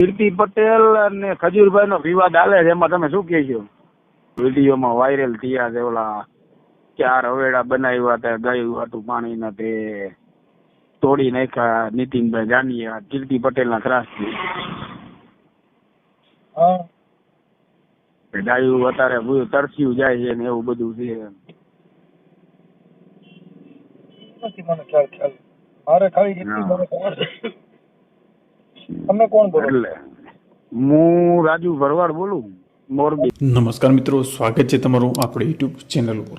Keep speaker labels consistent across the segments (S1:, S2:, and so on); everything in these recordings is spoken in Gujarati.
S1: કીર્તિ પટેલ અને ખજૂરભાઈ નો વિવાદ આવે છે. એમાં તમે શું કહેશો? વિડીયોમાં વાયરલ થયા છે ઓલા ચાર હવેડા બનાવ્યા હતા. ગયું હતું પાણીના તે તોડી નાખ્યા. નીતિનભાઈ જાનીયા કીર્તિ પટેલના ત્રાસથી. ગાયું અત્યારે તરસ્યું જાય છે ને એવું બધું છે.
S2: નથી મને ખ્યાલ ખ્યાલ. મારે ખાલી જેટલી
S1: હા.
S2: મને ખબર છે તમે કોણ બોલો?
S1: એટલે હું રાજુ ભરવાડ બોલું મોરબી.
S3: નમસ્કાર મિત્રો સ્વાગત છે તમારું આપણે યુટ્યુબ ચેનલ ઉપર.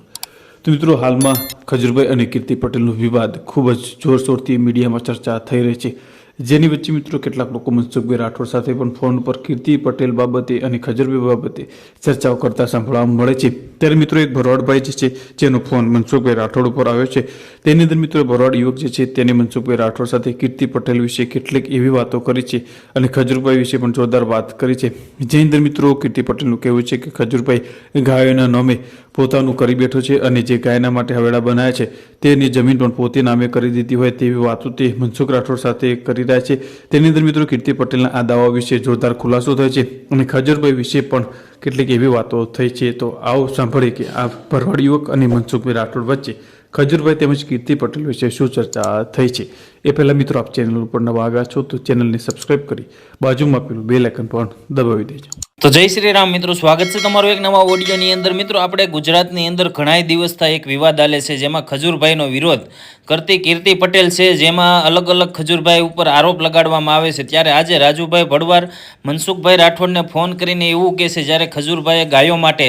S3: તો મિત્રો હાલમાં ખજુરભાઈ અને કીર્તિ પટેલનો વિવાદ ખૂબ જ જોરશોરથી મીડિયામાં ચર્ચા થઈ રહી છે. જેની વચ્ચે મિત્રો કેટલાક લોકો મનસુખભાઈ રાઠોડ સાથે પણ ફોન પર કીર્તિ પટેલ બાબતે અને ખજૂરભાઈ બાબતે ચર્ચાઓ કરતા સાંભળવા મળે છે. ત્યારે મિત્રો એક ભરવાડભાઈ જે છે, જેનો ફોન મનસુખભાઈ રાઠોડ ઉપર આવ્યો છે, તેની અંદર મિત્રો ભરવાડ યુવક જે છે, તેને મનસુખભાઈ રાઠોડ સાથે કીર્તિ પટેલ વિશે કેટલીક એવી વાતો કરી છે અને ખજૂરભાઈ વિશે પણ જોરદાર વાત કરી છે. જેની અંદર મિત્રો કીર્તિ પટેલનું કહેવું છે કે ખજૂરભાઈ ગાયોના નામે પોતાનું કરી બેઠો છે અને જે ગાયના માટે હવેડા બનાવ્યા છે તેની જમીન પણ પોતે નામે કરી દીધી હોય તેવી વાતો તે મનસુખ રાઠોડ સાથે કરી રહ્યા છે. તેની અંદર મિત્રો કીર્તિ પટેલના આ દાવા વિશે જોરદાર ખુલાસો થયો છે અને ખજરભાઈ વિશે પણ કેટલીક એવી વાતો થઈ છે. તો આવો સાંભળીએ કે આ ભરવાડ યુવક અને મનસુખભાઈ રાઠોડ વચ્ચે ખજુરભાઈ તેમજ કીર્તિ પટેલ વિશે શું ચર્ચા થઈ છે. એ પહેલાં મિત્રો આપ ચેનલ ઉપર નવા આવ્યા છો તો ચેનલને સબસ્ક્રાઇબ કરી બાજુમાં પેલું બેલ આઇકન પણ દબાવી દેજો.
S4: તો જય શ્રી રામ મિત્રો, સ્વાગત છે તમારું એક નવા ઓડિયોની અંદર. મિત્રો, આપણે ગુજરાતની અંદર ઘણાય દિવસથી એક વિવાદ આલે છે, જેમાં ખજૂરભાઈનો વિરોધ કરતી કીર્તિ પટેલ છે, જેમાં અલગ અલગ ખજૂરભાઈ ઉપર આરોપ લગાડવામાં આવે છે. ત્યારે આજે રાજુભાઈ ભડવાર, મનસુખભાઈ રાઠોડને ફોન કરીને એવું કહે છે, જ્યારે ખજૂરભાઈએ ગાયો માટે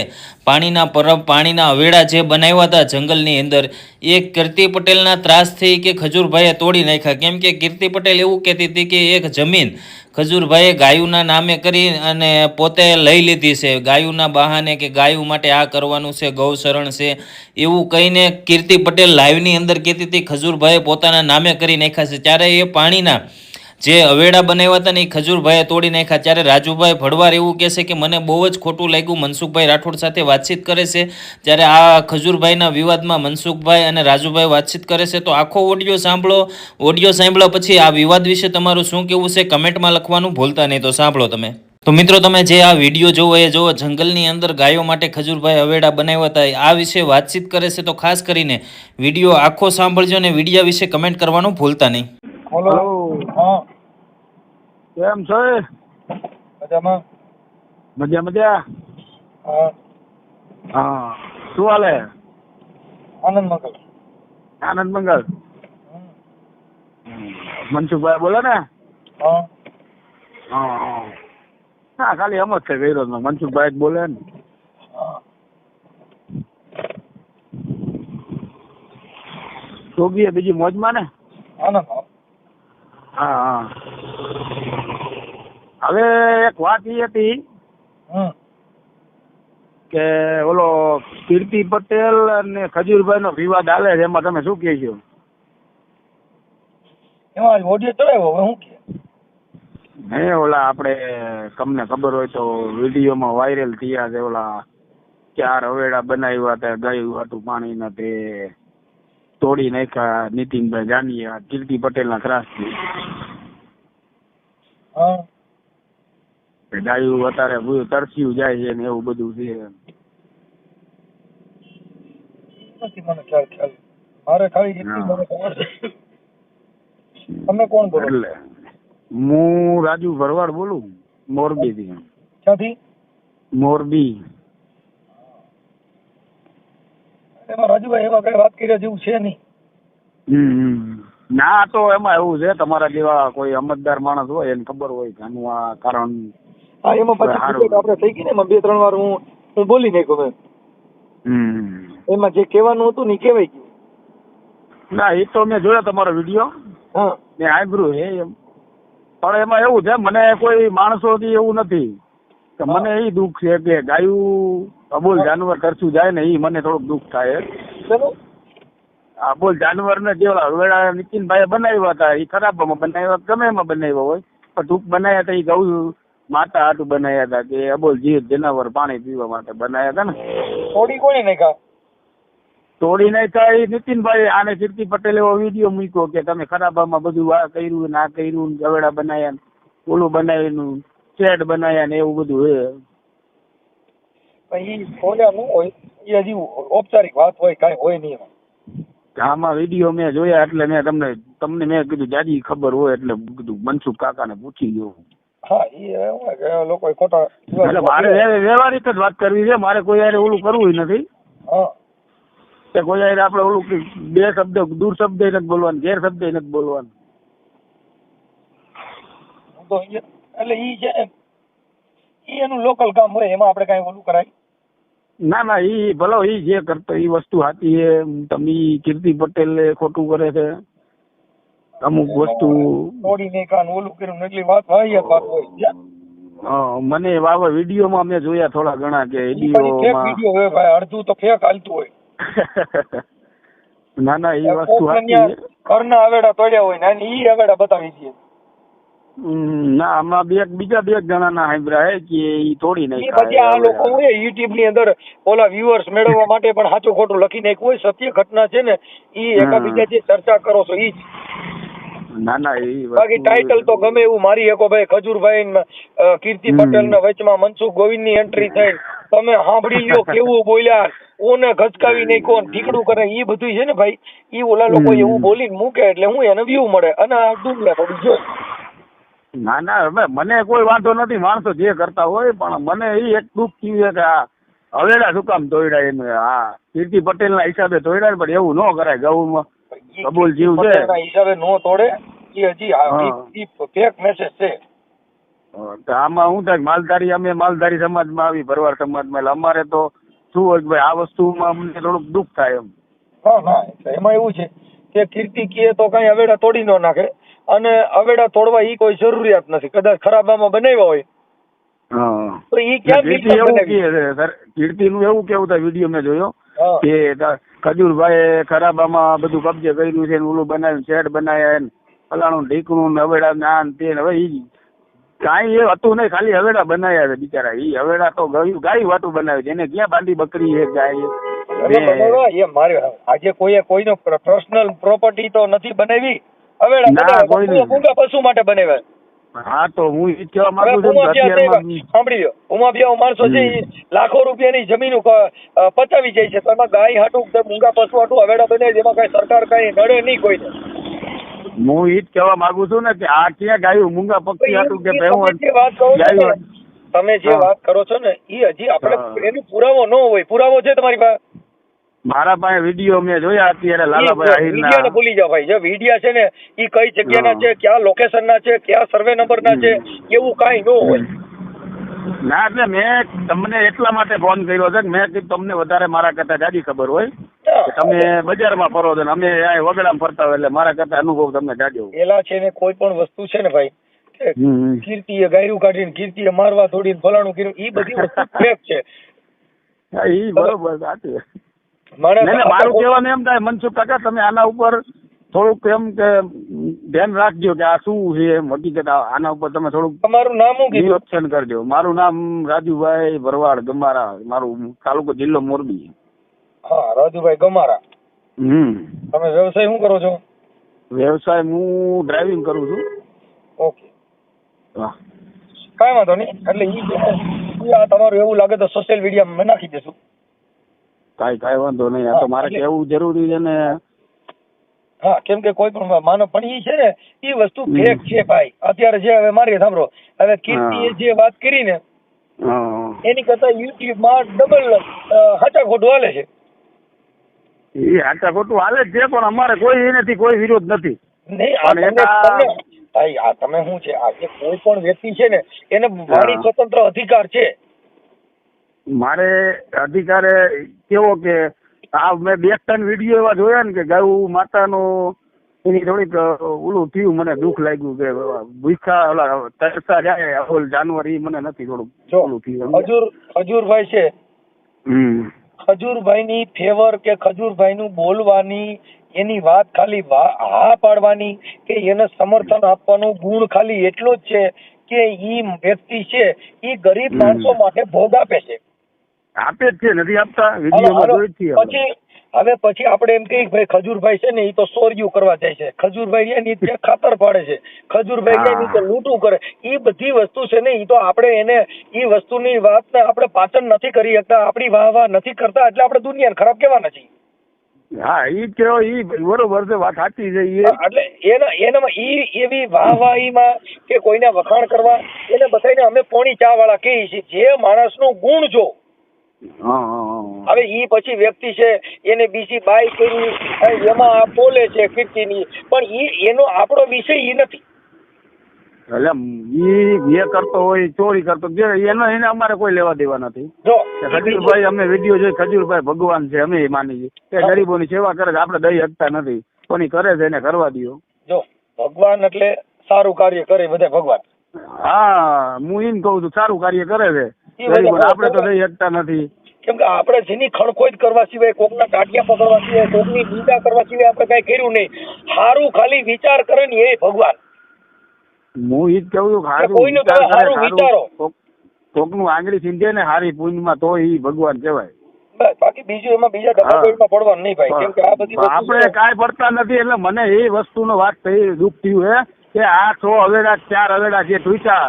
S4: પાણીના પરબ પાણીના અવેડા જે બનાવ્યા હતા જંગલની અંદર, એ કીર્તિ પટેલના ત્રાસથી કે ખજૂરભાઈએ તોડી નાખ્યા કેમ કે કીર્તિ પટેલ એવું કહેતી હતી કે એક જમીન ખજૂરભાઈએ ગાયુના નામે કરી અને પોતે લઈ લીધી છે. ગાયુના બહાને કે ગાયું માટે આ કરવાનું છે ગૌશરણ છે, એવું કહીને કીર્તિ પટેલ લાઈવની અંદર કહેતી હતી, ખજૂરભાઈએ પોતાના નામે કરી નાખ્યા છે. ત્યારે એ પાણીના જે અવેડા બનાવ્યા હતા ને એ ખજૂરભાઈએ તોડી નાખ્યા. ત્યારે રાજુભાઈ ભડવાર એવું કહેશે કે મને બહુ જ ખોટું લાગ્યું. મનસુખભાઈ રાઠોડ સાથે વાતચીત કરે છે. ત્યારે આ ખજૂરભાઈના વિવાદમાં મનસુખભાઈ અને રાજુભાઈ વાતચીત કરે છે તો આખો ઓડિયો સાંભળો. ઓડિયો સાંભળ્યા પછી આ વિવાદ વિશે તમારું શું કેવું છે? કમેન્ટમાં લખવાનું ભૂલતા નહીં તો સાંભળો તમે. તો મિત્રો તમે જે આ વીડિયો જોવો એ જોવો. જંગલની અંદર ગાયો માટે ખજૂરભાઈ અવેડા બનાવ્યા હતા. આ વિશે વાતચીત કરે છે તો ખાસ કરીને વીડિયો આખો સાંભળજો અને વિડીયા વિશે કમેન્ટ કરવાનું ભૂલતા નહીં.
S1: કેમ છો એ?
S2: મજામાં
S1: મજા મજા
S2: હા
S1: હા શું હાલે
S2: આનંદ મંગલ
S1: આનંદ મંગલ
S2: હમ.
S1: મનસુખભાઈ બોલે ને
S2: હા
S1: હા હા. હા ખાલી એમ જ છે કર્યો તો મનસુખભાઈ જ બોલે ને
S2: હા
S1: જોગીએ બીજી મોજમાં ને
S2: આનંદ હા.
S1: હા હા હવે એક વાત એ હતી કે ઓલો કીર્તિ પટેલ અને ખજૂરભાઈ નો વિવાદ આવે છે એમાં તમે શું કહેશો
S2: એમાં ઓડિયો ચડાવ્યો હવે હું કે
S1: હે ઓલા આપણે તમને ખબર હોય તો વિડીયોમાં વાયરલ થયા છે ઓલા ચાર હવેડા બનાવ્યા હતા ગયું હતું પાણીના તે તોડી નાખ્યા નીતિનભાઈ જાનીયા કીર્તિ પટેલના ના
S2: ત્રાસ
S1: કે ગાયું અત્યારે તરસ્યું જાય છે ને એવું બધું છે.
S2: નથી મને ખ્યાલ ખ્યાલ. મારે ખાલી જેટલી મને ખબર તમે કોણ બોલો?
S1: એટલે હું રાજુ ભરવાડ બોલું મોરબી થી
S2: ક્યાંથી?
S1: મોરબી.
S2: એમાં રાજુભાઈ એમાં કઈ વાત કર્યા જેવું છે નહીં.
S1: ના તો એમાં એવું છે તમારા જેવા કોઈ અમતદાર માણસ હોય એને ખબર હોય કે આનું આ કારણ
S2: હા એમાં પછી. આપણે થઈ ગઈ ને એમાં બે ત્રણ વાર હું હું બોલી નાખ્યો મેં. એમાં જે કહેવાનું હતું ને એ કહેવાય ગયું.
S1: ના એ તો મેં જોયો તમારો વીડિયો. મેં સાંભળ્યું હે એમ. પણ એમાં એવું છે મને કોઈ માણસોથી એવું નથી. કે મને એ દુઃખ છે કે ગાયું અબોલ જાનવર તરસું જાય ને એ મને થોડુંક દુઃખ થાય. અબોલ જાનવર ને જે હવેડા નીતિનભાઈ બનાવ્યા હતા એ ખરાબમાં બનાવ્યા ગમે એમાં બનાવ્યા હોય. પણ દુઃખ બનાવ્યા હતા એ ગૌ માતા આટું બનાવ્યા હતા કે અબોલ જીવ જનાવર પાણી પીવા માટે બનાવ્યા હતા ને.
S2: થોડી કોની નાખ્યા?
S1: તોડી નાખ્યા એ નીતિનભાઈ આને કીર્તિ પટેલ એવો વીડિયો મૂક્યો કે તમે ખરાબામાં બધું આ કર્યું ને આ કર્યું ને ગવેડા બનાવ્યા ને. ઓલું બનાવીનું સેટ બનાવ્યા ને એવું બધું હે.
S2: પણ ઈ ન હોય એ હજી ઔપચારિક વાત હોય કાંઈ હોય નહીં
S1: આમાં વીડિયો મેં જોયા એટલે મેં તમને તમને મેં કીધું જાજી ખબર હોય એટલે કીધું મનસુખ કાકાને પૂછી ગયો
S2: હા એ એવું લોકો ખોટા
S1: એટલે મારે વ્યવહારિક જ વાત કરવી છે મારે કોઈ યારે ઓલું કરવું નથી.
S2: હા.
S1: કે કોઈ યારે આપણે ઓલું બે શબ્દ દૂર શબ્દ નથી બોલવાનું ગેર શબ્દ નથી બોલવાનું.
S2: તો એટલે ઈ છે ઈ એનું લોકલ કામ હોય એમાં આપણે કઈ ઓલું કરાય?
S1: ના ના ઈ ભલો ઈ જે કરતો ઈ વસ્તુ હાથી એ તમે કીર્તિ પટેલ ખોટું કરે છે. અમુક વસ્તુ
S2: તોડીને કાન ઓલું કર્યું એટલી વાત વાહિયાત વાત હોય.
S1: મને વાવા વિડીયોમાં મેં જોયા થોડા ઘણા કે
S2: વીડિયો હોય ભાઈ અડધું તો ફેક હાલતું હોય.
S1: ના ના એ વસ્તુ
S2: ઘરના આવેડા તોડ્યા હોય ને ઈ આવેડા બતાવી દે
S1: ના આમાં બે બીજા બે જણાના હાઈબ્રા હે કે ઈ તોડી
S2: એ પછી આ લોકો હોય યુટ્યુબની અંદર ઓલા વ્યુઅર્સ મેળવવા માટે પણ સાચું ખોટું લખી નાખ્યું હોય. સત્ય ઘટના છે ને ઈ
S1: હા.
S2: એકાબીજા જે ચર્ચા કરો છો ઈ જ.
S1: ના ના એ
S2: બાકી ટાઇટલ તો ગમે એવું મારી શકો ભાઈ ખજૂરભાઈ કીર્તિ પટેલ ના વચમાં મનસુખ ગોવિંદની એન્ટ્રી થઈ. તમે સાંભળી લ્યો કેવું બોલ્યા. ઓને ગચકાવી નહીં કોણ ઠીકડું કરે. એ બધું છે ને ભાઈ એ ઓલા લોકો એવું બોલીને મૂકે એટલે હું એને વ્યૂ મળે. અને આ દુનિયા થોડી જો
S1: ના ના હવે મને કોઈ વાંધો નથી. માણસો જે કરતા હોય પણ મને એ એક દુઃખ થયું છે કે આ હવેડા શું કામ તોડ્યા એમ હા કીર્તિ પટેલ ના હિસાબે તોડ્યા પણ એવું ન કરાય ગૌમાં. કબૂલ જીવ છે.
S2: હિસાબે નો તોડે એ હજી ફેક મેસેજ છે.
S1: આમાં શું થાય માલધારી અમે માલધારી સમાજમાં આવી ભરવાડ સમાજમાં એટલે અમારે તો શું હોય ભાઈ આ વસ્તુમાં અમને થોડુંક દુઃખ થાય એમ.
S2: હા હા એમાં એવું છે કે કીર્તિ કીએ તો કઈ અવેડા તોડી ન નાખે અને અવેડા તોડવા ઈ કોઈ જરૂરિયાત નથી. કદાચ ખરાબામાં બનાવ્યા હોય.
S1: હા.
S2: તો ઈ ક્યાં
S1: કીર્તિ એવું છે સર એવું કેવું થાય વીડિયો મેં જોયો
S2: હા.
S1: કે ખરાબામાં બધું કબજે કર્યું છે ઓલું બનાવ્યું શેડ બનાવ્યા ને ફલાણું ઢીકણું ને હવેડા ના તે હવે ઈ કાંઈ એ હતું નહીં ખાલી હવેડા બનાવ્યા છે બિચારા. ઈ હવેડા તો ગયું ગાય વાતું બનાવ્યું છે. એને ક્યાં બાંધી બકરી છે ગાય
S2: એ મારે આજે કોઈએ કોઈનો પર્સનલ પ્રોપર્ટી તો નથી બનાવી. હવેડા પશુ માટે બનાવ્યા.
S1: હા તો હું એ કહેવા માંગુ છું.
S2: સાંભળી લો બે માણસો છે લાખો રૂપિયાની જમીન પચાવી જાય છે તો એમાં ગાય હાટું મૂંગા પશુ હાટું અવેડા બનાવે એમાં કઈ સરકાર કઈ નડે નહીં કોઈને
S1: હું એ જ કહેવા માંગુ છું ને કે આ ક્યાં ગાયું મૂંગા પક્ષી હાટું કે
S2: ઈ તમે જે વાત કરો છો ને,
S1: ગાયું?
S2: તમે જે વાત કરો છો ને એ હજી આપણે. એનો પુરાવો ન હોય. પુરાવો છે તમારી પાસે?
S1: મારા પાસે વીડિયો મેં જોયા અત્યારે લાલાભાઈ આહિરના.
S2: ભૂલી જાવ ભાઈ. જે વિડીયા છે ને એ કઈ જગ્યાના. છે ક્યાં લોકેશન ના છે ક્યાં સર્વે નંબર ના છે એવું કાંઈ ન હોય.
S1: ના એટલે મેં તમને એટલા માટે ફોન કર્યો છે કે મેં તમને વધારે મારા કરતા જાજી ખબર હોય તમે બજારમાં ફરો છો અમે વગડા વગડામાં ફરતા હોય એટલે મારા કરતા અનુભવ તમને જાજો
S2: પેલા છે ને કોઈ પણ વસ્તુ છે ને ભાઈ કીર્તિ
S1: એ
S2: કીર્તિએ ગાયરું કાઢીને કીર્તિએ મારવા થોડીને ફલાણું કર્યું એ બધી વસ્તુ ફેક છે.
S1: ઈ બરોબર સાચી મારું કહેવાનું એમ થાય મનસુખ કાકા તમે આના ઉપર થોડુંક એમ કે ધ્યાન રાખજો કે આ શું છે એમ. હકીકત આના ઉપર તમે થોડુંક
S2: તમારું નામ શું
S1: કરજો. મારું નામ રાજુભાઈ ભરવાડ ગમારા. મારું તાલુકો જિલ્લો મોરબી.
S2: હા રાજુભાઈ ગમારા.
S1: હમ.
S2: તમે વ્યવસાય શું કરો છો?
S1: વ્યવસાય હું ડ્રાઇવિંગ કરું છું.
S2: ઓકે.
S1: હા.
S2: કાંઈ વાંધો નહીં. એટલે ઈ આ તમારું એવું લાગે તો સોશિયલ મીડિયામાં નાખી દેશું.
S1: કાંઈ કઈ વાંધો નહીં. આ તો મારે કેવું જરૂરી છે ને
S2: હા કેમ કે કોઈ પણ માનવ પણ એ છે ને એ વસ્તુ ફેક છે ભાઈ. અત્યારે જે હવે મારી સાંભળો. હવે કીર્તિએ જે વાત કરી ને એની કરતા યુટ્યુબમાં ડબલ હાચા ખોટું હાલે છે.
S1: એ હાચા ખોટું હાલે છે પણ અમારે કોઈ એ નથી કોઈ વિરોધ નથી.
S2: નહીં આ ભાઈ આ તમે શું છે? આજે કોઈ પણ વ્યક્તિ છે ને એને વાણી સ્વતંત્ર અધિકાર છે.
S1: મારે અધિકારે કેવો કે આ મેં બે ત્રણ વીડિયો એવા જોયા ને કે ગૌ માતાનો એની થોડીક ઓલું થયું મને દુઃખ લાગ્યું કે ભૂખા ઓલા તરસા જાય ઓલ જાનવર એ મને નથી
S2: થોડું
S1: ઓલું થયું
S2: હજુર ખજૂરભાઈ છે.
S1: હમ.
S2: ખજૂરભાઈની ફેવર કે ખજૂરભાઈનું બોલવાની એની વાત ખાલી હા પાડવાની કે એને સમર્થન આપવાનું ગુણ ખાલી એટલો જ છે કે ઈ વ્યક્તિ છે ઈ ગરીબ માણસો માટે ભોગ આપે છે.
S1: આપે જ છે નથી આપતા? વિડીયોમાં જોઈ છીએ
S2: પછી હવે પછી આપણે એમ કહીએ ભાઈ ખજૂરભાઈ છે ને એ તો સોરિયું કરવા જાય છે. ખજૂરભાઈ રહ્યા ની ત્યાં ખાતર પાડે છે. ખજૂરભાઈ રહ્યા ની તો લૂંટું કરે. એ બધી વસ્તુ છે ને એ તો આપણે એને એ વસ્તુની વાતને આપણે પાચન નથી કરી શકતા આપણી વાહ વાહ નથી કરતા એટલે આપણે દુનિયાને ખરાબ કહેવાના છીએ.
S1: હા ઈ કેવો ઈ બરોબર છે વાત સાચી છે ઈ
S2: એટલે એના એનામાં ઈ એવી વાહવાહીમાં કે કોઈને વખાણ કરવા એને બધાને અમે પોણી ચા વાળા કહીએ છીએ. જે માણસનો ગુણ જો હવે ઈ પછી વ્યક્તિ છે એને બીજી બાઈ કરી એમાં બોલે છે કીર્તિની પણ ઈ એનો આપણો વિષય ઈ નથી.
S1: એટલે ઈ જે કરતો હોય ચોરી કરતો એનો એને અમારે કોઈ લેવા દેવા નથી. ખજૂરભાઈ અમે વીડિયો જોઈ ખજૂરભાઈ ભગવાન છે અમે માની છીએ. કે ગરીબોની સેવા કરે છે આપણે દઈ શકતા નથી. કોની કરે છે એને કરવા દો
S2: જો ભગવાન એટલે સારું કાર્ય કરે બધા ભગવાન.
S1: હા હું એમ કહું છું સારું કાર્ય કરે છે. આપણે તો દઈ શકતા નથી
S2: કેમ કે આપણે જેની ખણખોજ કરવા સિવાય કોકના ટાટિયા પકડવા સિવાય કોકની નિંદા કરવા સિવાય આપણે કઈ કર્યું નહીં સારું ખાલી વિચાર કરે ને એ ભગવાન
S1: હું ઈ જ કહું છું સારું હારું
S2: કોઈનું હારું વિચારો.
S1: કોક- કોકનું આંગળી સિંધે ને હારી પૂંજમાં તો ઈ ભગવાન કહેવાય
S2: બાકી બીજું એમાં બીજા ડબ્બા
S1: હા.
S2: કોઈમાં પડવાનું નહીં ભાઈ કેમ કે આ બધી
S1: આપણે. કાંઈ પડતા નથી એટલે મને એ વસ્તુનો વાત થઈ દુઃખ થયું હે કે આ છો અવેડા ચાર અવેડા જે ટૂંચા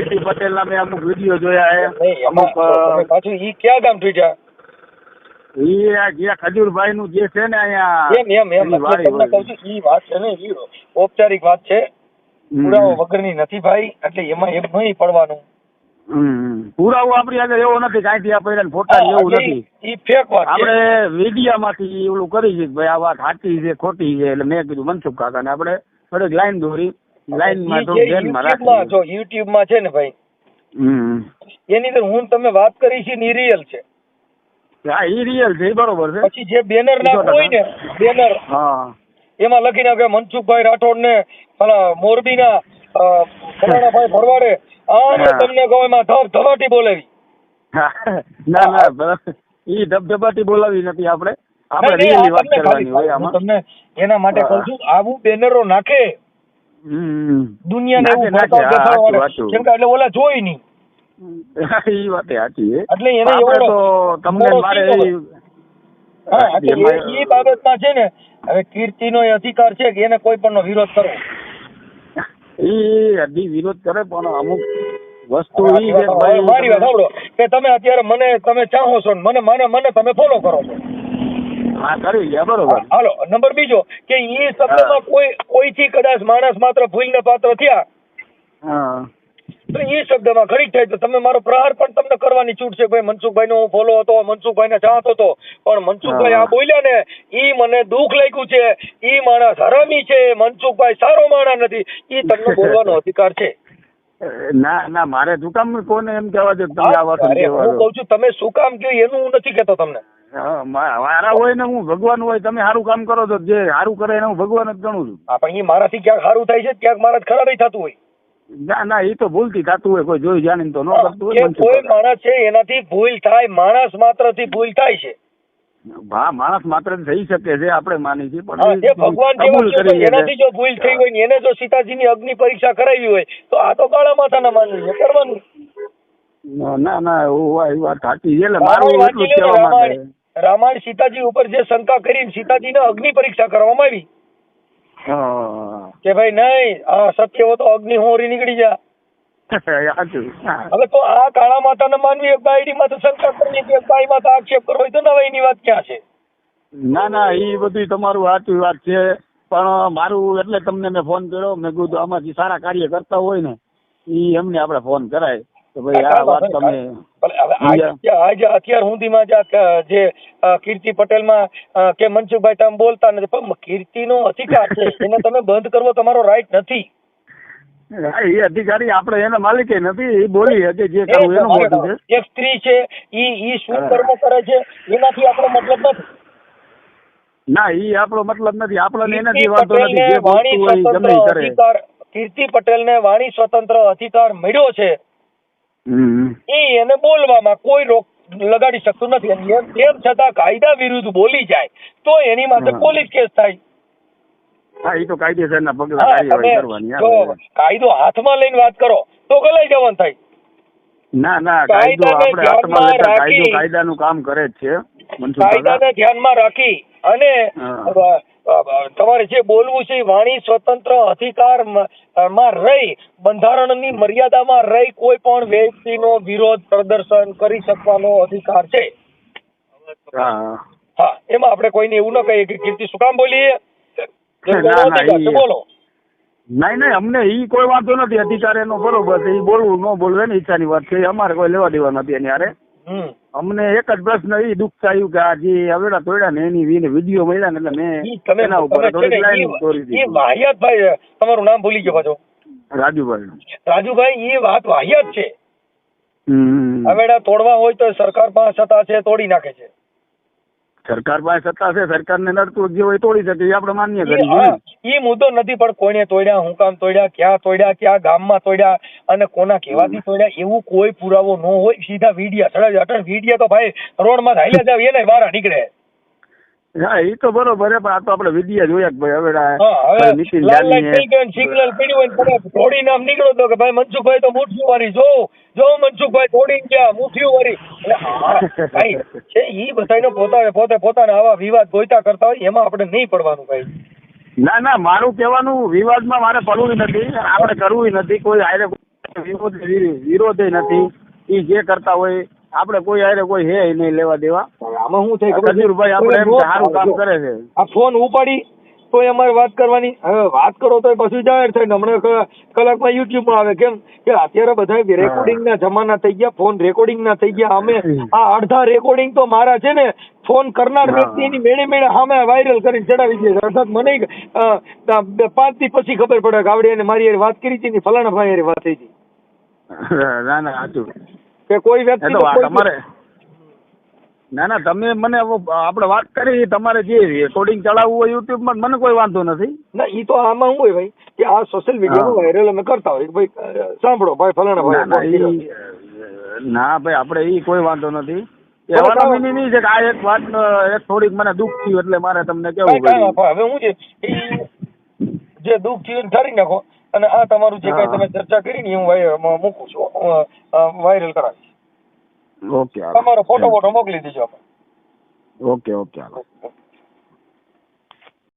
S1: એટી પટેલ ના મેં અમુક વીડિયો જોયા
S2: એ
S1: અમુક
S2: પાછું ઈ ક્યાં ગામ ઠીઠા
S1: ઈ આ જે ખજૂરભાઈ નું જે છે ને અહીંયા
S2: એમ એમ એમ તમને કહું છું ઈ વાત છે ને ઈ ઔપચારિક વાત છે. પુરાવો વગરની નથી ભાઈ એટલે એમાં એમ નહીં પડવાનું.
S1: પુરાવો આપણી આગળ એવો નથી કાંઈથી આ પડ્યા ફોટા એવું નથી. આપણે મીડિયામાંથી ઓલું કરી છે ભાઈ આ વાત સાચી છે ખોટી છે એટલે મેં કીધું મનસુખ કાકાને આપણે થોડીક લાઈન દોરી. લાઈનમાં
S2: માં
S1: તો
S2: યુટ્યુબમાં
S1: રાખી
S2: જો યુટ્યુબમાં છે ને ભાઈ એની અંદર હું તમે વાત કરી છે ને રિયલ છે.
S1: હા ઈ રિયલ છે બરોબર છે.
S2: પછી જે બેનર ના હોય ને બેનર
S1: હા.
S2: એમાં લખીને કે મનસુખભાઈ રાઠોડ ને પેલા મોરબી ના ફલાણાભાઈ ભરવાડે આને. તમને કહો એમાં ધબ ધબાટી બોલાવી.
S1: ના ના બરાબર. ઈ ધબધબાટી બોલાવી નથી આપણે. આપણે રિયલી વાત કરવાની હોય આમાં.
S2: તમને એના માટે કહું છું આવું બેનરો નાખે. દુનિયાને એવું. કેમ કે એટલે ઓલા જોઈ નહીં.
S1: ઈ વાત સાચી
S2: એટલે એને એવડો
S1: તમને મારે
S2: સીધો
S1: ઈ-
S2: હા એટલે
S1: એમાં-
S2: એ- એ બાબતમાં છે ને હવે કીર્તિનો એ અધિકાર છે કે એને કોઈ પણનો વિરોધ કરવો.
S1: એ વિરોધ કરે પણ અમુક વસ્તુ છે ભાઈ
S2: મારી વાત સાંભળો. કે તમે અત્યારે મને તમે ચાહો છો મને મને મને તમે ફોલો કરો છો.
S1: હા કરી લે બરોબર.
S2: હાલો નંબર બીજો કે એ શબ્દમાં કોઈ કોઈથી કદાચ માણસ માત્ર ભૂલને પાત્ર થયા?
S1: હા.
S2: તો એ શબ્દમાં ઘડીક થાય તો તમે મારો પ્રહાર પણ તમને કરવાની છૂટ છે. ભાઈ મનસુખભાઈ નો હું ફોલો હતો મનસુખભાઈ ને ચાહતો હતો પણ મનસુખભાઈ આ બોલ્યા ને ઈ મને દુઃખ લાગ્યું છે. ઈ માણસ હરામી છે. મનસુખભાઈ સારો માણસ નથી. ઈ તમને બોલવાનો અધિકાર છે.
S1: ના ના મારે શું કામ કોને એમ કહેવા દે તમે આ વાત
S2: હું કઉ છું તમે શું કામ કહ્યું એનું હું નથી કહેતો તમને.
S1: મારા હોય ને હું ભગવાન હોય તમે સારું કામ કરો છો જે સારું કરે એને હું ભગવાન જ ગણું છું.
S2: હા પણ એ મારાથી ક્યાંક સારું થાય છે ક્યાંક મારા ખરાબ થતું હોય.
S1: ના ના એ તો ભૂલથી થતું હોય કોઈ જોઈ જાણીને તો ન કરતું હોય
S2: કોઈ માણસ છે એનાથી ભૂલ થાય માણસ માત્રથી ભૂલ થાય છે.
S1: હા માણસ માત્ર થઈ શકે છે આપણે માની છીએ પણ
S2: જે ભગવાન એનાથી જો ભૂલ થઈ હોય ને એને જો સીતાજીની અગ્નિ પરીક્ષા કરાવી હોય તો આ તો કાળા માથાના માનવી છે કરવાનું.
S1: ના, ના ના એવું વાત સાચી છે એટલે મારું એટલું
S2: ને,
S1: કહેવા માટે
S2: રામાયણ સીતાજી ઉપર જે શંકા કરીને સીતાજીને અગ્નિ પરીક્ષા કરવામાં આવી. કે ભાઈ નહીં આ સત્ય હો તો અગ્નિ હોરી નીકળી જા. હવે તો આ કાળા માતાના માનવી એક બાયડી માં શંકા કરવી કે બાઈ માં આક્ષેપ કરવો તો નવાઈની વાત ક્યાં છે?
S1: ના ના એ બધું તમારું સાચી વાત છે પણ મારું એટલે તમને મેં ફોન કર્યો મેં કીધું આમાંથી સારા કાર્ય કરતા હોય ને એ એમને આપણે ફોન કરાય. કે ભાઈ આ વાત તમે
S2: આજે અત્યાર સુધીમાં જે કીર્તિ પટેલમાં કે મનસુખભાઈ તમે બોલતા નથી પણ કીર્તિનો અધિકાર છે. એને તમે બંધ કરવો તમારો રાઈટ નથી.
S1: એ અધિકારી આપણે એના માલિકે નથી એ બોલી હતી જે કરવું એનું મોટું છે.
S2: એક સ્ત્રી છે ઈ ઈ શું કર્મ કરે છે? એનાથી આપણો મતલબ નથી.
S1: ના એ આપણો મતલબ નથી. આપણને એનાથી વાંધો નથી જે
S2: વાણી સ્વતંત્ર અધિકાર કીર્તિ પટેલને વાણી સ્વતંત્ર અધિકાર મળ્યો છે. એ એને બોલવામાં કોઈ રોક લગાડી શકતું નથી. અને તેમ છતાં કાયદા વિરુદ્ધ બોલી જાય તો એની માટે પોલીસ કેસ થાય.
S1: હા એ તો કાયદેસરના પગલા કાર્યવાહી કરવાની
S2: કાયદો હાથમાં લઈને વાત કરો તો ગલાઈ જવાનું થાય.
S1: ના ના કાયદો આપણે હાથમાં લેતા કાયદો કાયદાનું કામ કરે જ છે
S2: કાયદાને ધ્યાનમાં રાખી અને તમારે જે બોલવું છે એ વાણી સ્વતંત્ર અધિકારમાં રહી બંધારણની મર્યાદામાં રહી કોઈ પણ વ્યક્તિનો વિરોધ પ્રદર્શન કરી શકવાનો અધિકાર છે.
S1: હા.
S2: હા એમાં આપણે કોઈને એવું ન કહીએ કે કીર્તિ શું કામ બોલીએ? બોલો.
S1: નહીં નહીં અમને ઈ કોઈ વાંધો નથી. અધિકાર એનો બરોબર છે. ઈ બોલવું ન બોલવું એની ઈચ્છાની વાત છે. અમારે કોઈ લેવા દેવા નથી એની
S2: હમ
S1: અમને એક જ પ્રશ્ન એ દુઃખ થયું કે આ જે હવેડા તોડ્યા ને એની વીને વીડિયો મળ્યા ને એટલે મેં
S2: તમે
S1: એના ઉપર થોડીક લાઈન દોરી દીધી.
S2: વાહિયાત ભાઈ તમારું નામ ભૂલી ગયો પાછો.
S1: રાજુભાઈ
S2: રાજુભાઈ એ વાત વાહિયાત છે. હવેડા તોડવા હોય તો સરકાર પાસે સત્તા છે તોડી નાખે છે.
S1: સરકાર પાસે સત્તા છે સરકારને નડતું જે હોય તોડી શકે એ આપણે માન્ય
S2: ઈ- એ મુદ્દો નથી પણ કોઈને તોડ્યા હું કામ તોડ્યા ક્યાં તોડ્યા ક્યાં ગામમાં તોડ્યા અને કોના કહેવાથી તોડ્યા એવું કોઈ પુરાવો ન હોય સીધા વીડિયા ચડાવી અટલ વીડિયા તો ભાઈ રોડમાં હાલ્યા જાવ એને વારા નીકળે.
S1: હા એ તો બરોબર છે પણ આ તો આપણે વિદ્યા જોયા કે ભાઈ
S2: હા હવે
S1: નીતિન જાની
S2: સિગ્નલ પીડ્યું હોય થોડી નામ નીકળો તો કે ભાઈ મનસુખભાઈ તો મુઠ્ઠી વારી જો જો મનસુખભાઈ થોડી ગયા મુઠ્ઠી વારી ભાઈ છે એ બધાયનો પોતાને પોતે પોતાના આવા વિવાદ ગોઈતા કરતા હોય એમાં આપણે નહીં પડવાનું ભાઈ.
S1: ના ના મારું કહેવાનું વિવાદમાં મારે પડવું નથી આપણે કરવું નથી કોઈ હારે વિરોધ વિરોધ નથી. એ જે કરતા હોય આપણે કોઈ હારે કોઈ હે નહીં લેવા દેવા.
S2: આમાં શું થાય ખબર છે?
S1: આપણે સારું કામ કરે છે.
S2: આ ફોન ઉપાડી તો અમારે વાત કરવાની. હવે વાત કરો તો પછી જાહેર થાય. હમણાં કલાકમાં યુટ્યુબમાં આવે. કેમ કે અત્યારે બધા રેકોર્ડિંગ ના જમાના થઈ ગયા ફોન રેકોર્ડિંગ ના થઈ ગયા. અમે આ અડધા રેકોર્ડિંગ તો મારા છે ને ફોન કરનાર. વ્યક્તિની મેળે મેળે સામે વાયરલ કરીને ચડાવી દે છે. અર્થાત મને પાંચથી પછી ખબર પડે કે આવડે એને મારી વાત કરી હતી ને ફલાણા ભાઈ વાત થઈ હતી.
S1: ના ના સાચું.
S2: કે કોઈ વ્યક્તિ
S1: તમારે ના ના તમે મને હવે આપણે વાત કરી તમારે જે રેકોર્ડિંગ ચડાવવું હોય યુટ્યુબમાં મને કોઈ વાંધો નથી.
S2: ના ઈ તો આમાં શું હોય ભાઈ? કે આ સોશિયલ મીડિયામાં
S1: હા.
S2: વાયરલ અમે કરતા હોય. ભાઈ સાંભળો ભાઈ ફલાણા ભાઈ
S1: ના ભાઈ આપણે ઈ કોઈ વાંધો નથી. છે કે આ એક વાત એક થોડીક મને દુઃખ થયું એટલે મારે તમને કેવું.
S2: હવે હું છે જે દુઃખ થયું એને નાખો. અને આ તમારું જે કાંઈ તમે ચર્ચા કરી ને હું મૂકું છું વાયરલ કરાવીશ.
S1: ઓકે.
S2: તમારો ફોટો ફોટો મોકલી દેજો આપણે
S1: ઓકે ઓકે હાલો
S2: ઓકે.